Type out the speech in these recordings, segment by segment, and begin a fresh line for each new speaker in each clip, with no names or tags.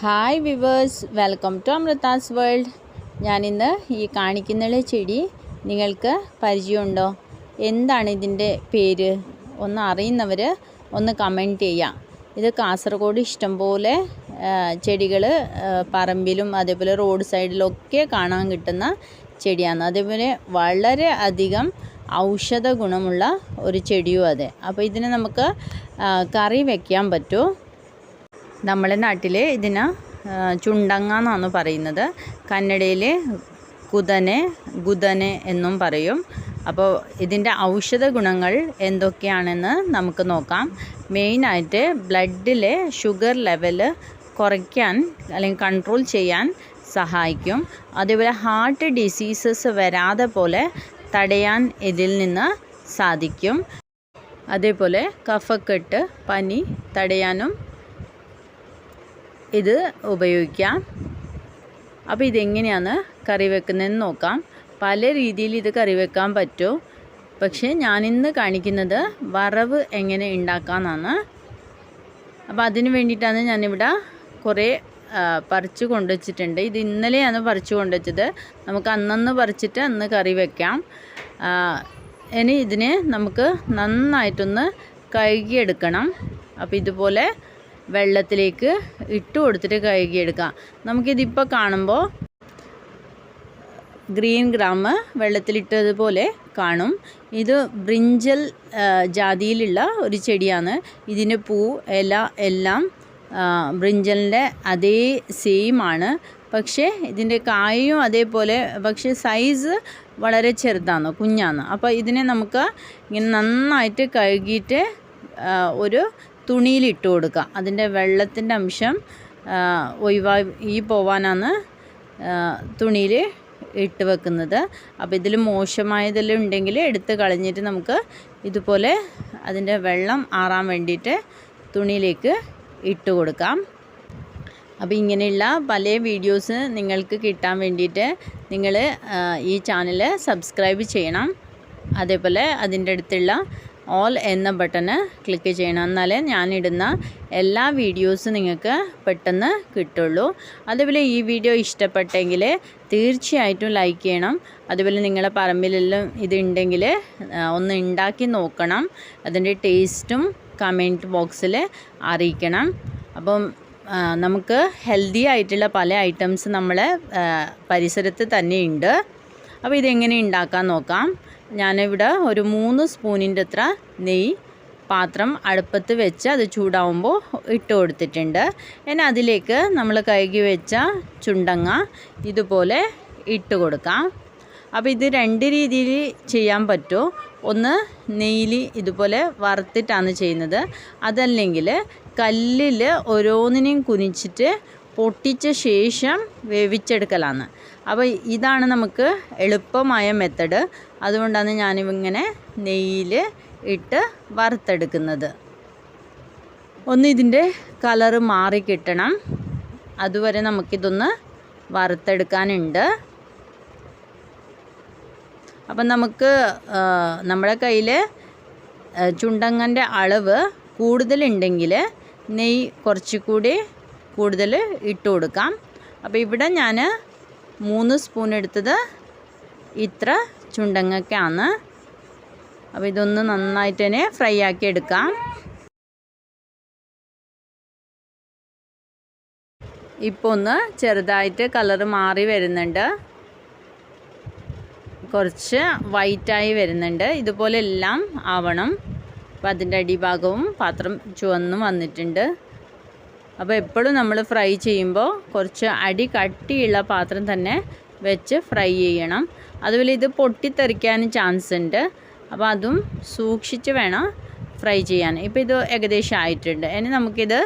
Hi viewers welcome to Amrita's world ഞാനിന്ന് ഈ കാണിക്കുന്ന ചെടി നിങ്ങൾക്ക് പരിചയമുണ്ടോ? എന്താണ് ഇതിന്റെ പേര്? ഒന്ന് അറിയുന്നവർ ഒന്ന് കമന്റ് ചെയ്യാം. ഇത് കാസർഗോഡ് ഇഷ്ടംപോലെ ചെടികൾ പറമ്പിലും അതേപോലെ റോഡ് സൈഡിലൊക്കെ കാണാൻ കിട്ടുന്ന ചെടിയാണ്. അതേപോലെ വളരെ അധികം ഔഷധ ഗുണമുള്ള ഒരു ചെടിയും അതെ. അപ്പോൾ ഇതിനെ നമുക്ക് കറി വയ്ക്കാൻ പറ്റും. നമ്മുടെ നാട്ടിൽ ഇതിന് ചുണ്ടങ്ങ എന്നാണ് പറയുന്നത്. കന്നഡയിൽ കുതനെ ഗുതനെ എന്നും പറയും. അപ്പോൾ ഇതിന്റെ ഔഷധ ഗുണങ്ങൾ എന്തൊക്കെയാണെന്ന് നമുക്ക് നോക്കാം. മെയിനായിട്ട് ബ്ലഡിലെ ഷുഗർ ലെവൽ കുറയ്ക്കാൻ അല്ലെങ്കിൽ കൺട്രോൾ ചെയ്യാൻ സഹായിക്കും. അതേപോലെ ഹാർട്ട് ഡിസീസസ് വരാതെ പോലെ തടയാൻ ഇതിൽ നിന്ന് സാധിക്കും. അതേപോലെ കഫക്കെട്ട് പനി തടയാനും ഇത് ഉപയോഗിക്കാം. അപ്പോൾ ഇതെങ്ങനെയാണ് കറി വെക്കുന്നതെന്ന് നോക്കാം. പല രീതിയിൽ ഇത് കറി വെക്കാൻ പറ്റും. പക്ഷേ ഞാനിന്ന് കാണിക്കുന്നത് വറവ് എങ്ങനെ ഉണ്ടാക്കാമെന്നാണ് അപ്പോൾ അതിന് വേണ്ടിയിട്ടാണ് ഞാനിവിടെ കുറേ പറിച്ചു കൊണ്ടുവച്ചിട്ടുണ്ട്. ഇത് ഇന്നലെയാണ് പറിച്ച് കൊണ്ടുവച്ചത്. നമുക്ക് അന്നന്ന് പറിച്ചിട്ട് അന്ന് കറി വെക്കാം. ഇനി ഇതിനെ നമുക്ക് നന്നായിട്ടൊന്ന് കഴുകിയെടുക്കണം. അപ്പോൾ ഇതുപോലെ വെള്ളത്തിലേക്ക് ഇട്ട് കൊടുത്തിട്ട് കഴുകിയെടുക്കാം. നമുക്കിതിപ്പോൾ കാണുമ്പോൾ ഗ്രീൻ ഗ്രാം വെള്ളത്തിലിട്ടതുപോലെ കാണും. ഇത് ബ്രിഞ്ചൽ ജാതിയിലുള്ള ഒരു ചെടിയാണ്. ഇതിന്റെ പൂ ഇല എല്ലാം ബ്രിഞ്ചലിന്റെ അതേ സെയിം ആണ്. പക്ഷേ ഇതിന്റെ കായയും അതേപോലെ പക്ഷേ സൈസ് വളരെ ചെറുതാണ് കുഞ്ഞാണ്. അപ്പോൾ ഇതിനെ നമുക്ക് ഇങ്ങനെ നന്നായിട്ട് കഴുകിയിട്ട് ആ, ഒരു തുണിയിലിട്ട് കൊടുക്കുക. അതിന്റെ വെള്ളത്തിന്റെ അംശം ഒഴിവായി പോവാനാണ് തുണിയിൽ ഇട്ട് വെക്കുന്നത്. അപ്പോൾ ഇതിൽ മോശമായതെല്ലാം ഉണ്ടെങ്കിൽ എടുത്ത് കളഞ്ഞിട്ട് നമുക്ക് ഇതുപോലെ അതിന്റെ വെള്ളം ആറാൻ വേണ്ടിയിട്ട് തുണിയിലേക്ക് ഇട്ട് കൊടുക്കാം. അപ്പോൾ ഇങ്ങനെയുള്ള പല വീഡിയോസ് നിങ്ങൾക്ക് കിട്ടാൻ വേണ്ടിയിട്ട് നിങ്ങൾ ഈ ചാനൽ സബ്സ്ക്രൈബ് ചെയ്യണം. അതേപോലെ അതിന്റെ അടുത്തുള്ള ഓൾ എന്ന ബട്ടണ് ക്ലിക്ക് ചെയ്യണം. എന്നാലേ ഞാനിടുന്ന എല്ലാ വീഡിയോസും നിങ്ങൾക്ക് പെട്ടെന്ന് കിട്ടുള്ളൂ. അതുപോലെ ഈ വീഡിയോ ഇഷ്ടപ്പെട്ടെങ്കിൽ തീർച്ചയായിട്ടും ലൈക്ക് ചെയ്യണം. അതുപോലെ നിങ്ങളെ പറമ്പിലെല്ലാം ഇതുണ്ടെങ്കിൽ ഒന്ന് ഉണ്ടാക്കി നോക്കണം. അതിന്റെ ടേസ്റ്റും കമന്റ് ബോക്സിൽ അറിയിക്കണം. അപ്പം നമുക്ക് ഹെൽത്തി ആയിട്ടുള്ള പല ഐറ്റംസ് നമ്മളെ പരിസരത്ത് തന്നെയുണ്ട്. അപ്പോൾ ഇതെങ്ങനെ ഉണ്ടാക്കാൻ നോക്കാം. ഞാനിവിടെ ഒരു മൂന്ന് സ്പൂണിന്റെ അത്ര നെയ്യ് പാത്രം അടുപ്പത്ത് വെച്ച് അത് ചൂടാവുമ്പോൾ ഇട്ട് കൊടുത്തിട്ടുണ്ട്. ഇനി അതിലേക്ക് നമ്മൾ കഴുകി വെച്ച ചുണ്ടങ്ങ ഇതുപോലെ ഇട്ട് കൊടുക്കാം. അപ്പോൾ ഇത് രണ്ട് രീതിയിൽ ചെയ്യാൻ പറ്റും ഒന്ന് നെയ്യിൽ ഇതുപോലെ വറുത്തിട്ടാണ് ചെയ്യുന്നത്. അതല്ലെങ്കിൽ കല്ലിൽ ഓരോന്നിനെയും കുനിച്ചിട്ട് പൊട്ടിച്ച ശേഷം വേവിച്ചെടുക്കലാണ്. അപ്പോൾ ഇതാണ് നമുക്ക് എളുപ്പമായ മെത്തഡ്. അതുകൊണ്ടാണ് ഞാനിങ്ങനെ നെയ്യിൽ ഇട്ട് വറുത്തെടുക്കുന്നത്. ഒന്ന് ഇതിന്റെ കളറ് മാറി കിട്ടണം. അതുവരെ നമുക്കിതൊന്ന് വറുത്തെടുക്കാനുണ്ട്. അപ്പം നമുക്ക് നമ്മുടെ കയ്യിൽ ചുണ്ടങ്ങന്റെ അളവ് കൂടുതലുണ്ടെങ്കിൽ നെയ്യ് കുറച്ചുകൂടി കൂടുതൽ ഇട്ട് കൊടുക്കാം. അപ്പോൾ ഇവിടെ ഞാൻ മൂന്ന് സ്പൂൺ എടുത്തത് ഇത്ര ചുണ്ടങ്ങയ്ക്കാണ് അപ്പോൾ ഇതൊന്ന് നന്നായിട്ട് തന്നെ ഫ്രൈ ആക്കി എടുക്കാം. ഇപ്പോൾ ഒന്ന് ചെറുതായിട്ട് കളറ് മാറി വരുന്നുണ്ട്. കുറച്ച് വൈറ്റായി വരുന്നുണ്ട്. ഇതുപോലെ എല്ലാം ആവണം. അപ്പോൾ അതിന്റെ അടിഭാഗവും പാത്രം ചുവന്നും വന്നിട്ടുണ്ട്. അപ്പോൾ എപ്പോഴും നമ്മൾ ഫ്രൈ ചെയ്യുമ്പോൾ കുറച്ച് അടി കട്ടിയുള്ള പാത്രം തന്നെ വെച്ച് ഫ്രൈ ചെയ്യണം. അതുപോലെ ഇത് പൊട്ടിത്തെറിക്കാനും ചാൻസ് ഉണ്ട്. അപ്പോൾ അതും സൂക്ഷിച്ച് വേണം ഫ്രൈ ചെയ്യാൻ. ഇപ്പോൾ ഇത് ഏകദേശം ആയിട്ടുണ്ട്. ഇനി നമുക്കിത്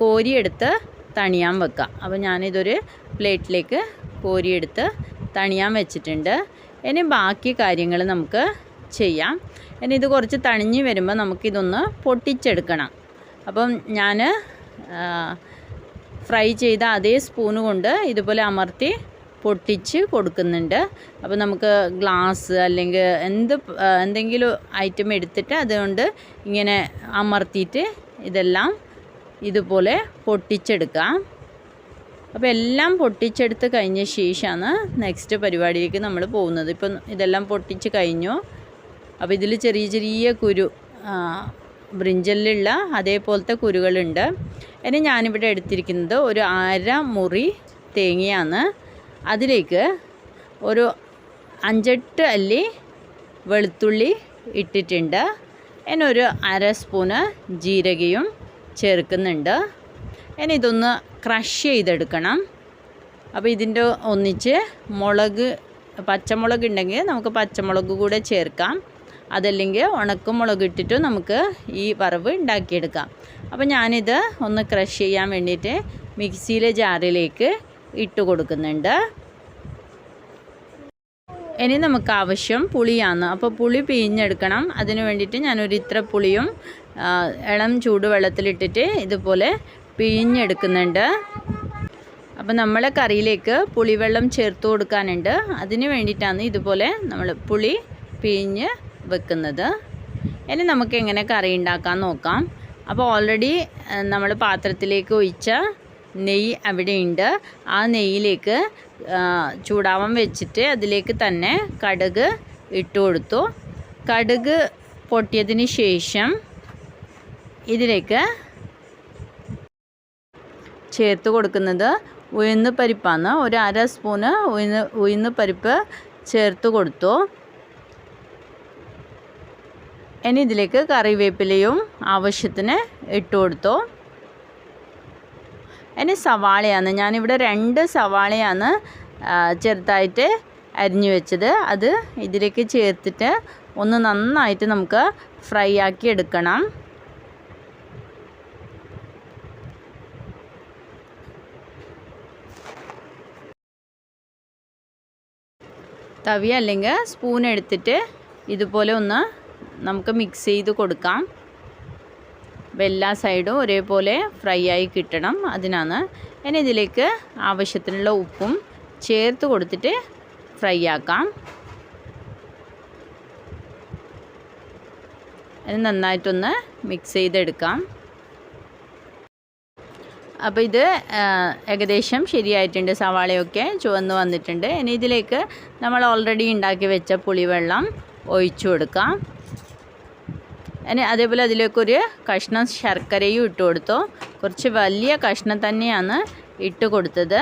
കോരിയെടുത്ത് തണിയാൻ വെക്കാം. അപ്പോൾ ഞാനിതൊരു പ്ലേറ്റിലേക്ക് കോരിയെടുത്ത് തണിയാൻ വെച്ചിട്ടുണ്ട്. ഇനി ബാക്കി കാര്യങ്ങൾ നമുക്ക് ചെയ്യാം. ഇനി ഇത് കുറച്ച് തണിഞ്ഞ് വരുമ്പോൾ നമുക്കിതൊന്ന് പൊട്ടിച്ചെടുക്കണം. അപ്പം ഞാൻ ഫ്രൈ ചെയ്ത അതേ സ്പൂണ് കൊണ്ട് ഇതുപോലെ അമർത്തി പൊട്ടിച്ച് കൊടുക്കുന്നുണ്ട്. അപ്പോൾ നമുക്ക് ഗ്ലാസ് അല്ലെങ്കിൽ എന്ത് എന്തെങ്കിലും ഐറ്റം എടുത്തിട്ട് അതുകൊണ്ട് ഇങ്ങനെ അമർത്തിയിട്ട് ഇതെല്ലാം ഇതുപോലെ പൊട്ടിച്ചെടുക്കാം. അപ്പോൾ എല്ലാം പൊട്ടിച്ചെടുത്ത് കഴിഞ്ഞ ശേഷമാണ് നെക്സ്റ്റ് പരിപാടിയിലേക്ക് നമ്മൾ പോകുന്നത്. ഇപ്പം ഇതെല്ലാം പൊട്ടിച്ച് കഴിഞ്ഞു. അപ്പോൾ ഇതിൽ ചെറിയ ചെറിയ കുരു ബ്രിഞ്ചലിലുള്ള അതേപോലത്തെ കുരുകളുണ്ട്. ഇനി ഞാനിവിടെ എടുത്തിരിക്കുന്നത് ഒരു അര മുറി തേങ്ങയാണ്. അതിലേക്ക് ഒരു അഞ്ചെട്ട് അല്ലി വെളുത്തുള്ളി ഇട്ടിട്ടുണ്ട്. എന്നൊരു അര സ്പൂണ് ജീരകയും ചേർക്കുന്നുണ്ട്. ഇനി ഇതൊന്ന് ക്രഷ് ചെയ്തെടുക്കണം. അപ്പോൾ ഇതിന്റെ ഒന്നിച്ച് മുളക് പച്ചമുളക് ഉണ്ടെങ്കിൽ നമുക്ക് പച്ചമുളക് കൂടെ ചേർക്കാം. അതല്ലെങ്കിൽ ഉണക്കമുളക് ഇട്ടിട്ട് നമുക്ക് ഈ വറവ് ഉണ്ടാക്കിയെടുക്കാം. അപ്പോൾ ഞാനിത് ഒന്ന് ക്രഷ് ചെയ്യാൻ വേണ്ടിയിട്ട് മിക്സിയിലെ ജാറിലേക്ക് ഇട്ട് കൊടുക്കുന്നുണ്ട്. ഇനി നമുക്ക് ആവശ്യം പുളിയാണ്. അപ്പോൾ പുളി പിഴിഞ്ഞെടുക്കണം. അതിന് വേണ്ടിയിട്ട് ഞാനൊരു ഇത്ര പുളിയും ഇളം ചൂടുവെള്ളത്തിലിട്ടിട്ട് ഇതുപോലെ പിഴിഞ്ഞെടുക്കുന്നുണ്ട്. അപ്പോൾ നമ്മളെ കറിയിലേക്ക് പുളിവെള്ളം ചേർത്ത് കൊടുക്കാനുണ്ട്. അതിന് വേണ്ടിയിട്ടാണ് ഇതുപോലെ നമ്മൾ പുളി പിഴിഞ്ഞ് വെക്കുന്നത്. ഇനി നമുക്ക് എങ്ങനെ കറി ഉണ്ടാക്കാൻ നോക്കാം. അപ്പോൾ ഓൾറെഡി നമ്മൾ പാത്രത്തിലേക്ക് ഒഴിച്ച നെയ്യ് അവിടെയുണ്ട്. ആ നെയ്യിലേക്ക് ചൂടാവാൻ വെച്ചിട്ട് അതിലേക്ക് തന്നെ കടുക് ഇട്ട് കൊടുത്തു. കടുക് പൊട്ടിയതിന് ശേഷം ഇതിലേക്ക് ചേർത്ത് കൊടുക്കുന്നത് ഉഴുന്ന് പരിപ്പാണ്. ഒരു അര സ്പൂണ് ഉഴുന്ന് ഉഴുന്ന് പരിപ്പ് ചേർത്ത് കൊടുത്തു. ഇനി ഇതിലേക്ക് കറിവേപ്പിലയും ആവശ്യത്തിന് ഇട്ട് കൊടുത്തു. ഇനി സവാളയാണ്. ഞാനിവിടെ രണ്ട് സവാളയാണ് ചെറുതായിട്ട് അരിഞ്ഞു വെച്ചത്. അത് ഇതിലേക്ക് ചേർത്തിട്ട് ഒന്ന് നന്നായിട്ട് നമുക്ക് ഫ്രൈ ആക്കി എടുക്കണം. തവി അല്ലെങ്കിൽ സ്പൂൺ എടുത്തിട്ട് ഇതുപോലെ ഒന്ന് നമുക്ക് മിക്സ് ചെയ്ത് കൊടുക്കാം. അപ്പോൾ എല്ലാ സൈഡും ഒരേപോലെ ഫ്രൈ ആയി കിട്ടണം. അതിനാണ് ഇനി ഇതിലേക്ക് ആവശ്യത്തിനുള്ള ഉപ്പും ചേർത്ത് കൊടുത്തിട്ട് ഫ്രൈ ആക്കാം. അത് നന്നായിട്ടൊന്ന് മിക്സ് ചെയ്തെടുക്കാം. അപ്പോൾ ഇത് ഏകദേശം ശരിയായിട്ടുണ്ട്. സവാളയൊക്കെ ചുവന്ന് വന്നിട്ടുണ്ട്. ഇനി ഇതിലേക്ക് നമ്മൾ ഓൾറെഡി ഉണ്ടാക്കി വെച്ച പുളിവെള്ളം ഒഴിച്ചു കൊടുക്കാം. ഇനി അതേപോലെ അതിലേക്കൊരു കഷ്ണം ശർക്കരയും ഇട്ട് കൊടുത്തു. കുറച്ച് വലിയ കഷ്ണം തന്നെയാണ് ഇട്ട് കൊടുത്തത്.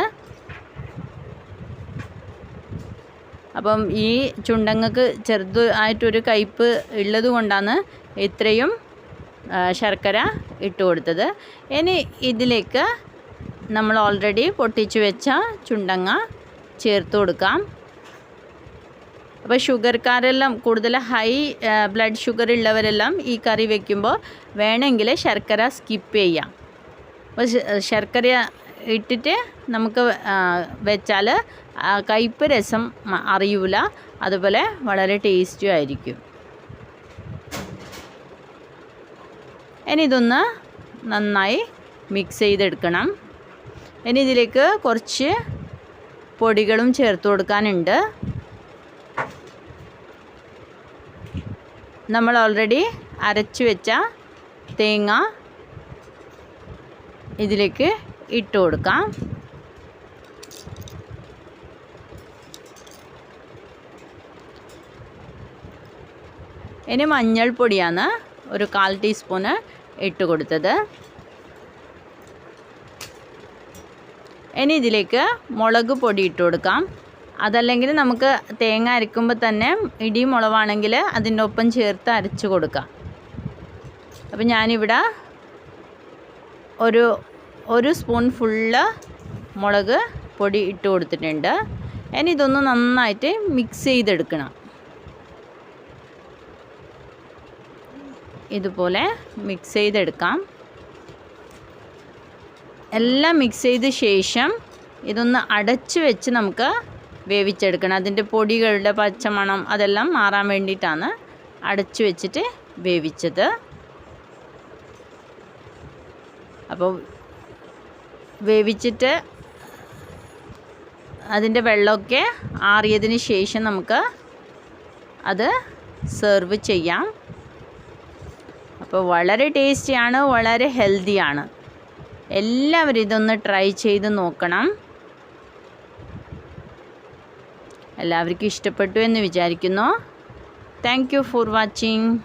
അപ്പം ഈ ചുണ്ടങ്ങക്ക് ചെറുതായിട്ടൊരു കയ്പ്പ് ഉള്ളത് കൊണ്ടാണ് ഇത്രയും ശർക്കര ഇട്ട് കൊടുത്തത്. ഇനി ഇതിലേക്ക് നമ്മൾ ഓൾറെഡി പൊട്ടിച്ചു വെച്ച ചുണ്ടങ്ങ ചേർത്ത് കൊടുക്കാം. അപ്പോൾ ഷുഗർക്കാരെല്ലാം കൂടുതൽ ഹൈ ബ്ലഡ് ഷുഗർ ഉള്ളവരെല്ലാം ഈ കറി വെക്കുമ്പോൾ വേണമെങ്കിൽ ശർക്കര സ്കിപ്പ് ചെയ്യാം. അപ്പോൾ ശർക്കര ഇട്ടിട്ട് നമുക്ക് വെച്ചാൽ കയ്പ് രസം അറിയൂല. അതുപോലെ വളരെ ടേസ്റ്റും ആയിരിക്കും. ഇനി ഇതൊന്ന് നന്നായി മിക്സ് ചെയ്തെടുക്കണം. ഇനി ഇതിലേക്ക് കുറച്ച് പൊടികളും ചേർത്ത് കൊടുക്കാനുണ്ട്. നമ്മൾ ഓൾറെഡി അരച്ചു വെച്ച തേങ്ങ ഇതിലേക്ക് ഇട്ട് കൊടുക്കാം. ഇനി മഞ്ഞൾപ്പൊടിയാണ് ഒരു കാൽ ടീസ്പൂണ് ഇട്ട് കൊടുത്തത്. ഇനി ഇതിലേക്ക് മുളക് പൊടി ഇട്ട് കൊടുക്കാം. അതല്ലെങ്കിൽ നമുക്ക് തേങ്ങ അരക്കുമ്പോൾ തന്നെ ഇടി മുളവാണെങ്കിൽ അതിന്റെ ഒപ്പം ചേർത്ത് അരച്ച് കൊടുക്കാം. അപ്പം ഞാനിവിടെ ഒരു ഒരു സ്പൂൺ ഫുള്ള് മുളക് പൊടി ഇട്ട് കൊടുത്തിട്ടുണ്ട്. ഇനി ഇതൊന്ന് നന്നായിട്ട് മിക്സ് ചെയ്തെടുക്കണം. ഇതുപോലെ മിക്സ് ചെയ്തെടുക്കാം. എല്ലാം മിക്സ് ചെയ്ത ശേഷം ഇതൊന്ന് അടച്ച് വെച്ച് നമുക്ക് വേവിച്ചെടുക്കണം. അതിന്റെ പൊടികളുടെ പച്ചമണം അതെല്ലാം മാറാൻ വേണ്ടിയിട്ടാണ് അടച്ചു വെച്ചിട്ട് വേവിച്ചത്. അപ്പോൾ വേവിച്ചിട്ട് അതിന്റെ വെള്ളമൊക്കെ ആറിയതിന് ശേഷം നമുക്ക് അത് സെർവ് ചെയ്യാം. അപ്പോൾ വളരെ ടേസ്റ്റിയാണ് വളരെ ഹെൽത്തിയാണ്. എല്ലാവരും ഇതൊന്ന് ട്രൈ ചെയ്ത് നോക്കണം. എല്ലാവർക്കും ഇഷ്ടപ്പെട്ടു എന്ന് വിചാരിക്കുന്നു. Thank for watching